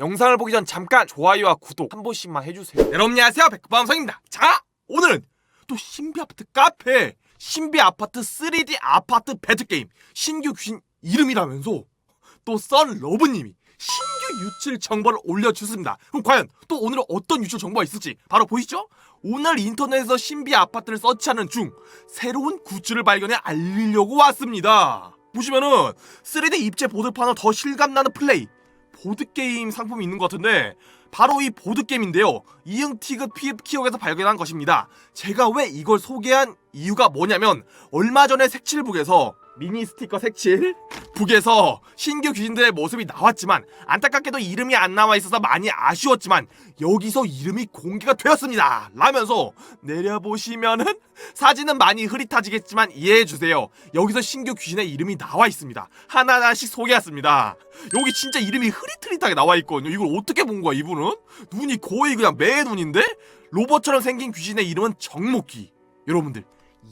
영상을 보기 전 잠깐 좋아요와 구독 한 번씩만 해주세요. 여러분 안녕하세요 백구방성입니다. 자 오늘은 또 신비 아파트 카페 신비 아파트 3D 아파트 배드 게임 신규 귀신 이름이라면서 또 썬 러브님이 신규 유출 정보를 올려주습니다. 그럼 과연 또 오늘은 어떤 유출 정보가 있을지 바로 보시죠. 오늘 인터넷에서 신비 아파트를 서치하는 중 새로운 굿즈를 발견해 알리려고 왔습니다. 보시면은 3D 입체 보드판으로 더 실감나는 플레이 보드게임 상품이 있는 것 같은데 바로 이 보드게임인데요. 이응티그 피읍 키역에서 발견한 것입니다. 제가 왜 이걸 소개한 이유가 뭐냐면 얼마 전에 색칠북에서 미니 스티커 색칠 북에서 신규 귀신들의 모습이 나왔지만 안타깝게도 이름이 안 나와 있어서 많이 아쉬웠지만 여기서 이름이 공개가 되었습니다. 라면서 내려보시면은 사진은 많이 흐릿해지겠지만 이해해 주세요. 여기서 신규 귀신의 이름이 나와 있습니다. 하나하나씩 소개했습니다. 여기 진짜 이름이 흐릿흐릿하게 나와 있거든요. 이걸 어떻게 본 거야 이분은? 눈이 거의 그냥 매 눈인데 로봇처럼 생긴 귀신의 이름은 정목기. 여러분들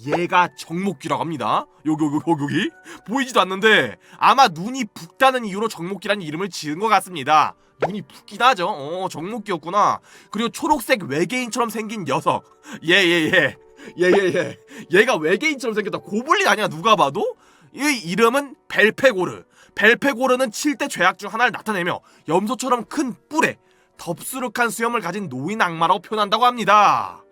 얘가 정목기라고 합니다. 여기 여기 여기 여기 보이지도 않는데 아마 눈이 붓다는 이유로 정목기라는 이름을 지은 것 같습니다. 눈이 붓긴 하죠. 어 정목기였구나. 그리고 초록색 외계인처럼 생긴 녀석. 예 예 예. 예 예 예. 얘가 외계인처럼 생겼다. 고블린 아니야 누가 봐도? 이 이름은 벨페고르. 벨페고르는 7대 죄악 중 하나를 나타내며 염소처럼 큰 뿔에 덥수룩한 수염을 가진 노인 악마라고 표현한다고 합니다.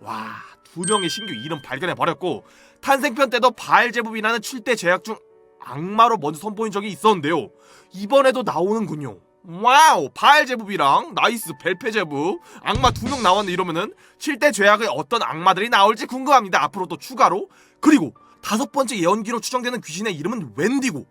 와, 두 명의 신규 이름 발견해 버렸고 탄생편 때도 바알 제법이라는 7대 죄악 중 악마로 먼저 선보인 적이 있었는데요. 이번에도 나오는군요. 와우, 바알 제법이랑 나이스 벨페제법 악마 두 명 나왔는데 이러면은 7대 죄악의 어떤 악마들이 나올지 궁금합니다. 앞으로 또 추가로 그리고 다섯 번째 예언기로 추정되는 귀신의 이름은 웬디고.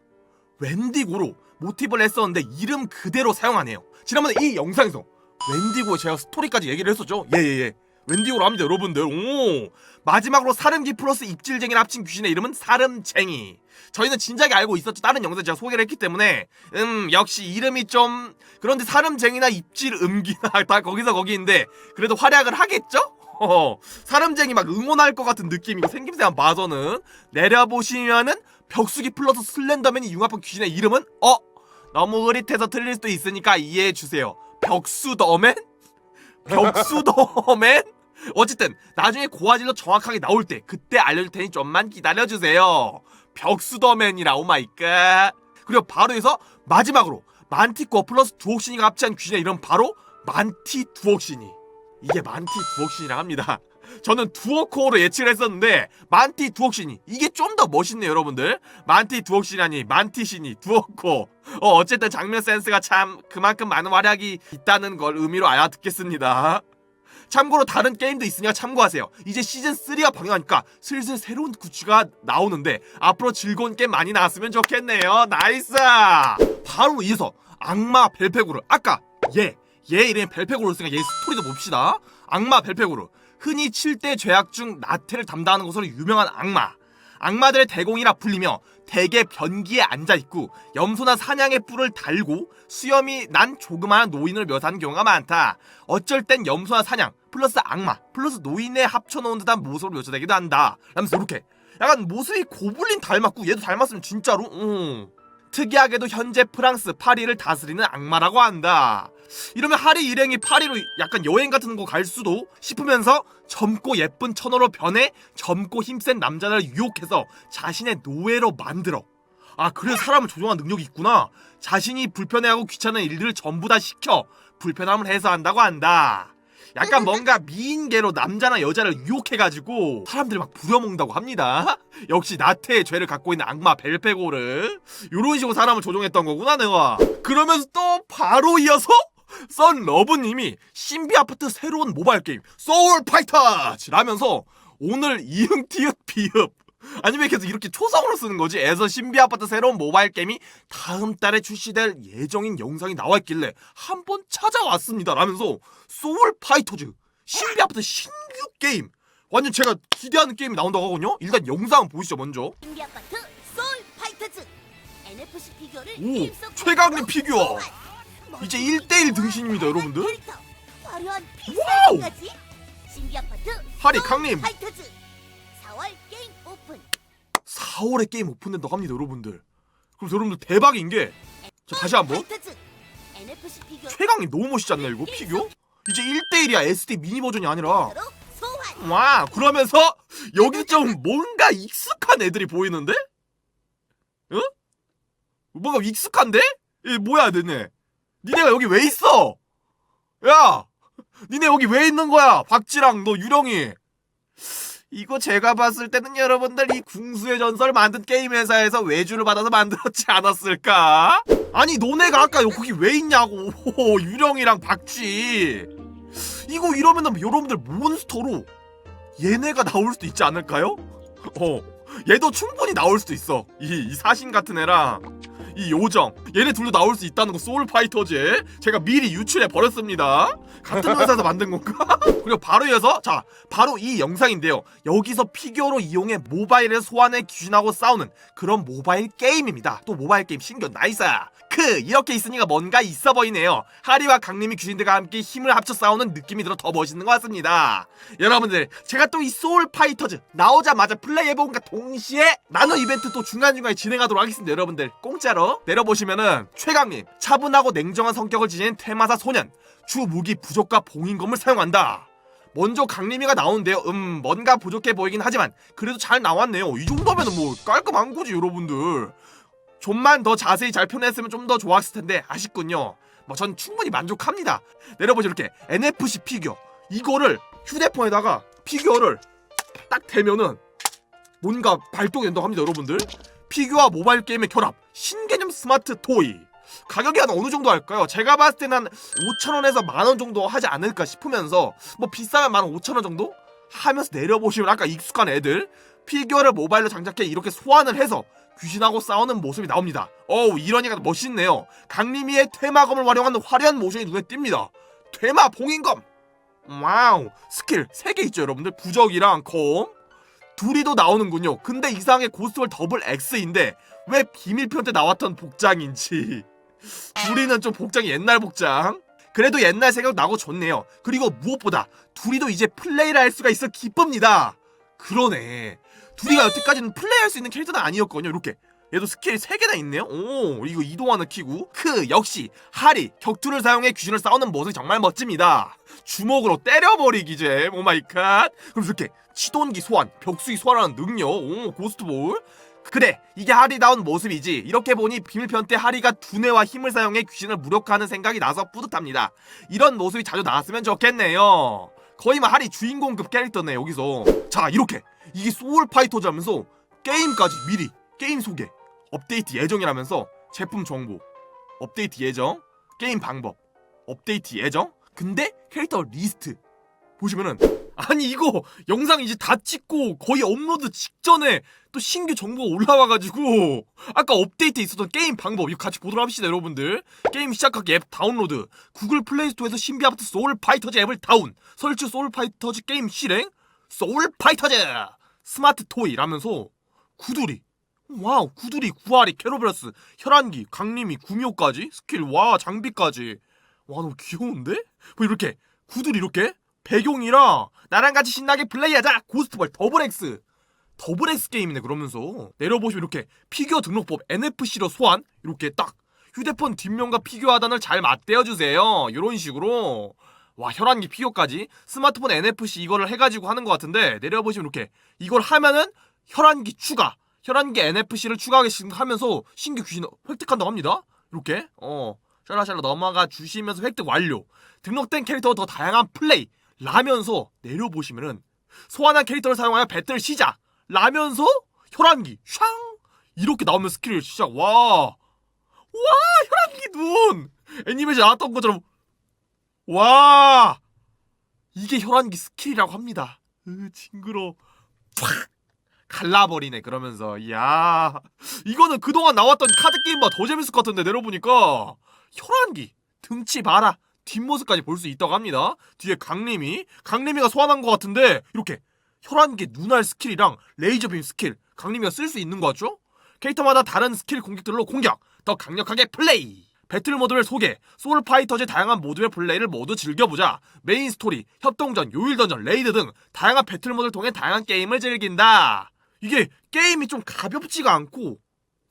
웬디고로 모티브를 했었는데 이름 그대로 사용하네요. 지난번에 이 영상에서 웬디고 제가 스토리까지 얘기를 했었죠. 예예예. 웬디고로 합니다, 여러분들. 오 마지막으로 사름기 플러스 입질쟁이를 합친 귀신의 이름은 사름쟁이. 저희는 진작에 알고 있었죠. 다른 영상 제가 소개를 했기 때문에 음 역시 이름이 좀 그런데 사름쟁이나 입질 음기나 다 거기서 거기인데 그래도 활약을 하겠죠? 어, 사람쟁이 막 응원할 것 같은 느낌이고 생김새만 봐서는 내려보시면은 벽수기 플러스 슬렌더맨이 융합한 귀신의 이름은 어 너무 흐릿해서 틀릴 수도 있으니까 이해해 주세요. 벽수더맨? 벽수더맨? 어쨌든 나중에 고화질로 정확하게 나올 때 그때 알려줄 테니 좀만 기다려 주세요. 벽수더맨이라 오마이갓. 그리고 바로 해서 마지막으로 만티코 플러스 두옥신이가 합치한 귀신의 이름 바로 만티 두옥신이. 이게 만티 두옥신이라 합니다. 저는 두어코어로 예측을 했었는데 만티 두옥신이 이게 좀 더 멋있네요 여러분들 만티 두옥신이라니 만티신이 두어코 어 어쨌든 장면 센스가 참 그만큼 많은 활약이 있다는 걸 의미로 알아듣겠습니다 참고로 다른 게임도 있으니까 참고하세요. 이제 시즌 3가 방영하니까 슬슬 새로운 굿즈가 나오는데 앞으로 즐거운 게임 많이 나왔으면 좋겠네요. 나이스! 바로 이어서 악마 벨페고르. 아까 얘 얘 이름이 벨페고르였으니까 얘 스토리도 봅시다. 악마 벨페고르. 흔히 7대 죄악 중 나태를 담당하는 것으로 유명한 악마. 악마들의 대공이라 불리며 대개 변기에 앉아있고 염소나 사냥의 뿔을 달고 수염이 난 조그마한 노인을 묘사하는 경우가 많다. 어쩔 땐 염소나 사냥 플러스 악마 플러스 노인에 합쳐놓은 듯한 모습으로 묘사되기도 한다. 라면서 이렇게 약간 모습이 고블린 닮았고 얘도 닮았으면 진짜로 음. 특이하게도 현재 프랑스 파리를 다스리는 악마라고 한다. 이러면 하리 일행이 파리로 약간 여행 같은 거 갈 수도 싶으면서 젊고 예쁜 처녀로 변해 젊고 힘센 남자를 유혹해서 자신의 노예로 만들어. 아, 그래서 사람을 조종하는 능력이 있구나. 자신이 불편해하고 귀찮은 일들을 전부 다 시켜 불편함을 해소한다고 한다. 약간 뭔가 미인계로 남자나 여자를 유혹해가지고 사람들이 막 부려먹는다고 합니다. 역시 나태의 죄를 갖고 있는 악마 벨페고르. 이런 식으로 사람을 조종했던 거구나, 내가. 그러면서 또 바로 이어서 썬 러브님이 신비 아파트 새로운 모바일 게임 소울 파이터즈라면서 오늘 이응 티읕 비읍. 아니면 계속 이렇게 초성으로 쓰는 거지. 에서 신비 아파트 새로운 모바일 게임이 다음 달에 출시될 예정인 영상이 나와있길래 한번 찾아왔습니다 라면서 소울 파이터즈 신비 아파트 신규 게임. 완전 제가 기대하는 게임이 나온다고 하거든요? 일단 영상 보시죠 먼저. 신비 아파트 소울 파이터즈. NFC 피규어를 오, 공간으로 피규어. 이제 1대1 등신입니다 여러분들 화려한 와우. 픽셀까지 신비 아파트 하리 강림. 파이터즈 4월 게임 오픈 4월에 게임 오픈된다고 합니다 여러분들 그럼 여러분들 대박인 게저 다시 한번 파이터즈 NFC 피규어 최강님 너무 멋있지 않나 이거 피규어? 이제 1대1이야 SD 미니 버전이 아니라 바로 소환. 와 그러면서 여기 좀 뭔가 익숙한 애들이 보이는데? 응? 뭔가 익숙한데? 이 뭐야 너네 니네가 여기 왜 있어? 야 니네 여기 왜 있는 거야 박지랑 너 유령이 이거 제가 봤을 때는 여러분들 이 궁수의 전설 만든 게임 회사에서 외주를 받아서 만들었지 않았을까? 아니 너네가 아까 거기 왜 있냐고 유령이랑 박쥐 이거 이러면은 여러분들 몬스터로 얘네가 나올 수도 있지 않을까요? 어 얘도 충분히 나올 수도 있어. 이, 이 사신 같은 애랑. 이 요정. 얘네 둘도 나올 수 있다는 거 소울 파이터즈에 제가 미리 유출해 버렸습니다. 같은 회사에서 만든 건가? 그리고 바로 이어서 자 바로 이 영상인데요. 여기서 피규어로 이용해 모바일에서 소환해 귀신하고 싸우는 그런 모바일 게임입니다. 또 모바일 게임 신규 나이스 크 이렇게 있으니까 뭔가 있어 보이네요. 하리와 강림이 귀신들과 함께 힘을 합쳐 싸우는 느낌이 들어 더 멋있는 것 같습니다. 여러분들 제가 또 이 소울 파이터즈 나오자마자 플레이해본과 동시에 나노 이벤트 또 중간중간에 진행하도록 하겠습니다 여러분들. 공짜로 내려보시면은 최강님 차분하고 냉정한 성격을 지닌 테마사 소년 주 무기 부족과 봉인검을 사용한다. 먼저 강림이가 나오는데요. 음 뭔가 부족해 보이긴 하지만 그래도 잘 나왔네요. 이 정도면은 뭐 깔끔한 거지 여러분들 좀만 더 자세히 잘 표현했으면 좀 더 좋았을 텐데 아쉽군요. 뭐 전 충분히 만족합니다. 내려보죠 이렇게 NFC 피규어 이거를 휴대폰에다가 피규어를 딱 대면은 뭔가 발동이 된다고 합니다 여러분들. 피규어와 모바일 게임의 결합 신개념 스마트 토이 가격이 한 어느 정도 할까요? 제가 봤을 때는 한 5천원에서 만 원 정도 하지 않을까 싶으면서 뭐 비싸면 만 5천원 정도? 하면서 내려보시면 아까 익숙한 애들 피규어를 모바일로 장착해 이렇게 소환을 해서 귀신하고 싸우는 모습이 나옵니다. 어우 이러니까 멋있네요. 강림이의 퇴마검을 활용하는 화려한 모션이 눈에 띕니다. 퇴마 봉인검. 와우 스킬 3개 있죠 여러분들 부적이랑 검 둘이도 나오는군요. 근데 이상하게 고스트월 더블 X인데 왜 비밀편 때 나왔던 복장인지 둘이는 좀 복장이 옛날 복장. 그래도 옛날 생각 나고 좋네요. 그리고 무엇보다 둘이도 이제 플레이를 할 수가 있어 기쁩니다. 그러네. 둘이가 여태까지는 플레이할 수 있는 캐릭터는 아니었거든요. 이렇게. 얘도 스킬이 3개나 있네요. 오, 이거 이동하는 키고. 크, 역시 하리 격투를 사용해 귀신을 싸우는 모습이 정말 멋집니다. 주먹으로 때려버리기제. 오 마이 갓. 그럼 이렇게 치돈기 소환, 벽수기 소환하는 능력. 오, 고스트볼. 그래 이게 하리다운 모습이지 이렇게 보니 비밀편 때 하리가 두뇌와 힘을 사용해 귀신을 무력화하는 생각이 나서 뿌듯합니다 이런 모습이 자주 나왔으면 좋겠네요 거의 막 하리 주인공급 캐릭터네 여기서 자 이렇게 이게 소울 파이터즈하면서 게임까지 미리 게임 소개 업데이트 예정이라면서 제품 정보 업데이트 예정 게임 방법 업데이트 예정 근데 캐릭터 리스트 보시면은 아니 이거 영상 이제 다 찍고 거의 업로드 직전에 또 신규 정보가 올라와가지고 아까 업데이트 있었던 게임 방법 이거 같이 보도록 합시다 여러분들. 게임 시작하기 앱 다운로드 구글 플레이스토어에서 신비아파트 소울 파이터즈 앱을 다운 설치 소울 파이터즈 게임 실행 소울 파이터즈 스마트 토이라면서 구두리. 와우 구두리 구아리 캐로브레스 혈안기 강림이 구미호까지? 스킬 와 장비까지. 와 너무 귀여운데? 뭐 이렇게 구두리 이렇게? 배경이랑 나랑 같이 신나게 플레이하자. 고스트볼 더블 X 더블 X 게임이네 그러면서. 내려보시면 이렇게 피규어 등록법 NFC로 소환. 이렇게 딱 휴대폰 뒷면과 피규어 하단을 잘 맞대어 주세요. 이런 식으로 와 혈안기 피규어까지? 스마트폰 NFC 이거를 해가지고 하는 것 같은데 내려보시면 이렇게 이걸 하면은 혈안기 추가 혈안기 NFC를 추가하게 하면서 신규 귀신 획득한다고 합니다. 이렇게? 어. 샬라샬라 넘어가 주시면서 획득 완료. 등록된 캐릭터와 더 다양한 플레이. 라면서 내려보시면은 소환한 캐릭터를 사용하여 배틀 시작. 라면서 혈안기 샹! 이렇게 나오면 스킬을 시작. 와와 혈안기 눈! 애니메이션 나왔던 것처럼 와! 이게 혈안기 스킬이라고 합니다. 으 징그러 팍 갈라버리네 그러면서. 이야. 이거는 그동안 나왔던 카드게임보다 더 재밌을 것 같은데 내려보니까. 혈안기 등치 봐라 뒷모습까지 볼 수 있다고 합니다. 뒤에 강림이 강림이가 소환한 것 같은데 이렇게 혈안기 눈알 스킬이랑 레이저빔 스킬 강림이가 쓸 수 있는 것 같죠? 캐릭터마다 다른 스킬 공격들로 공격 더 강력하게 플레이 배틀 모드를 소개 소울 파이터즈의 다양한 모드의 플레이를 모두 즐겨보자 메인 스토리, 협동전, 요일 던전, 레이드 등 다양한 배틀 모드를 통해 다양한 게임을 즐긴다 이게 게임이 좀 가볍지가 않고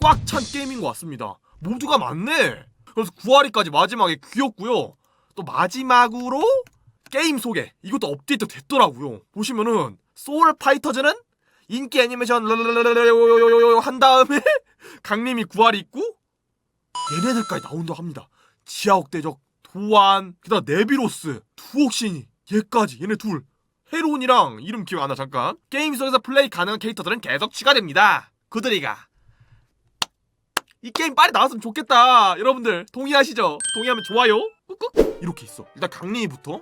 꽉 찬 게임인 것 같습니다 모두가 많네 그래서 9화리까지 마지막에 귀엽고요. 또 마지막으로 게임 소개 이것도 업데이트 됐더라고요. 보시면은 소울 파이터즈는 인기 애니메이션 한 다음에 강림이 9화리 있고 얘네들까지 나온다 합니다. 지하옥 대적 도안 그다음 네비로스 두옥신이 얘까지 얘네 둘 헤로운이랑 이름 기억 안 나 잠깐 게임 속에서 플레이 가능한 캐릭터들은 계속 추가됩니다. 그들이가 이 게임 빨리 나왔으면 좋겠다. 여러분들 동의하시죠? 동의하면 좋아요. 꾹꾹 이렇게 있어. 일단 강림이부터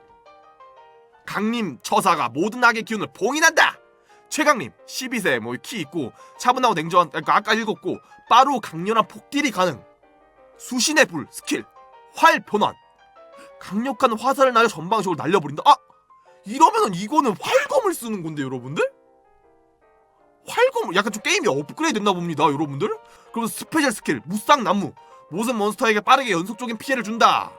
강림 처사가 모든 악의 기운을 봉인한다. 최강림 12세 뭐 키 있고 차분하고 냉정한 그러니까 아까 읽었고 빠르고 강렬한 폭딜이 가능. 수신의 불 스킬 활 변환. 강력한 화살을 날려 전방적으로 날려버린다. 아! 이러면은 이거는 활검을 쓰는 건데 여러분들? 활검 약간 좀 게임이 업그레이드 됐나 봅니다 여러분들? 그리고 스페셜 스킬 무쌍 나무. 모든 몬스터에게 빠르게 연속적인 피해를 준다.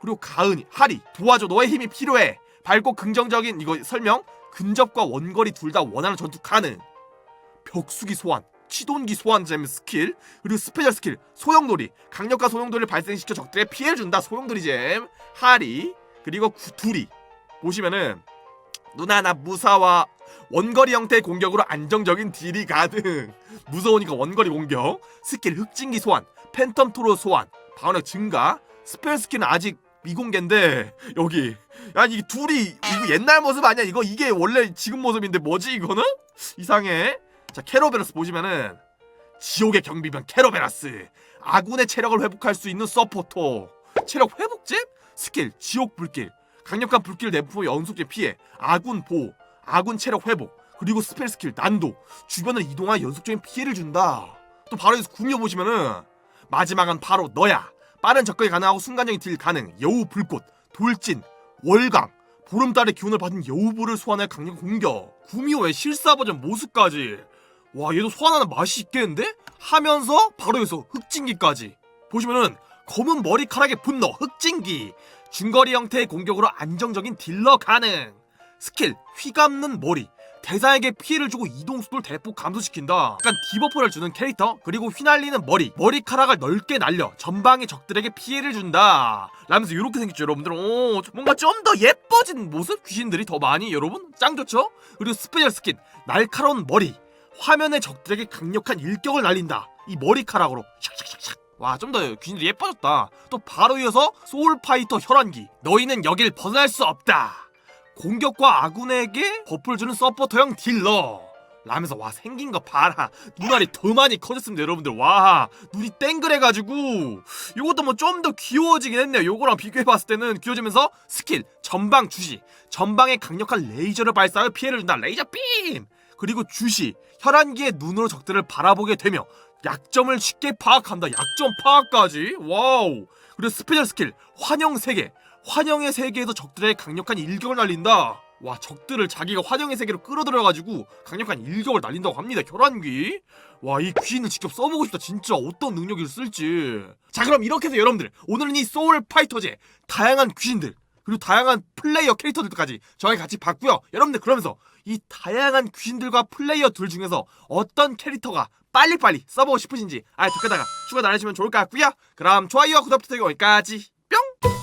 그리고 가은이 하리 도와줘. 너의 힘이 필요해. 밝고 긍정적인 이거 설명. 근접과 원거리 둘 다 원하는 전투 가능. 벽수기 소환 치돈기 소환잼 스킬 그리고 스페셜 스킬 소용돌이 강력한 소용돌이를 발생시켜 적들에게 피해를 준다. 소용돌이잼 하리 그리고 구, 둘이 보시면은 누나 나 무사와 원거리 형태의 공격으로 안정적인 딜이 가능 무서우니까 원거리 공격 스킬 흑진기 소환 팬텀 토로 소환 방어력 증가. 스펠 스킬은 아직 미공개인데 여기 야 이게 둘이 이거 옛날 모습 아니야? 이거 이게 원래 지금 모습인데 뭐지 이거는? 이상해 자 캐로베라스 보시면은 지옥의 경비병 캐로베라스. 아군의 체력을 회복할 수 있는 서포터. 체력 회복잼 스킬 지옥 불길. 강력한 불길 내포의 연속적 피해. 아군 보호 아군 체력 회복. 그리고 스펠 스킬 난도. 주변을 이동하여 연속적인 피해를 준다. 또 바로 여기서 구미호 보시면은 마지막은 바로 너야. 빠른 접근이 가능하고 순간적인 딜 가능. 여우 불꽃 돌진 월강 보름달의 기운을 받은 여우불을 소환할 강력 공격. 구미호의 실사 버전 모습까지 와 얘도 소환하는 맛이 있겠는데? 하면서 바로 여기서 흑진기까지 보시면은 검은 머리카락의 분노 흑진기 중거리 형태의 공격으로 안정적인 딜러 가능 스킬 휘감는 머리 대상에게 피해를 주고 이동 속도를 대폭 감소시킨다. 약간 디버프를 주는 캐릭터 그리고 휘날리는 머리 머리카락을 넓게 날려 전방의 적들에게 피해를 준다. 라면서 이렇게 생겼죠 여러분들. 오 뭔가 좀 더 예뻐진 모습 귀신들이 더 많이 여러분 짱 좋죠? 그리고 스페셜 스킨 날카로운 머리 화면의 적들에게 강력한 일격을 날린다. 이 머리카락으로 샥샥샥샥. 와, 좀더 귀신들이 예뻐졌다. 또 바로 이어서 소울파이터 혈안기. 너희는 여길 벗어날 수 없다. 공격과 아군에게 버프를 주는 서포터형 딜러. 라면서 와 생긴 거 봐라 눈알이 더 많이 커졌습니다 여러분들 와 눈이 땡그래가지고 이것도 뭐 좀 더 귀여워지긴 했네요 요거랑 비교해봤을 때는 귀여워지면서 스킬 전방 주시 전방에 강력한 레이저를 발사하여 피해를 준다 레이저 빔 그리고 주시 혈안기의 눈으로 적들을 바라보게 되며 약점을 쉽게 파악한다. 약점 파악까지? 와우. 그리고 스페셜 스킬 환영 세계. 환영의 세계에서 적들의 강력한 일격을 날린다. 와 적들을 자기가 환영의 세계로 끌어들여가지고 강력한 일격을 날린다고 합니다 혈안귀 와 이 귀신을 직접 써보고 싶다. 진짜 어떤 능력을 쓸지. 자 그럼 이렇게 해서 여러분들 오늘은 이 소울 파이터제 다양한 귀신들 그리고 다양한 플레이어 캐릭터들까지 저희 같이 봤고요. 여러분들 그러면서 이 다양한 귀신들과 플레이어들 중에서 어떤 캐릭터가 빨리빨리 써보고 싶으신지 아예 댓글다가 추가 달아주시면 좋을 것 같고요. 그럼 좋아요와 구독 부탁드리고 여기까지. 뿅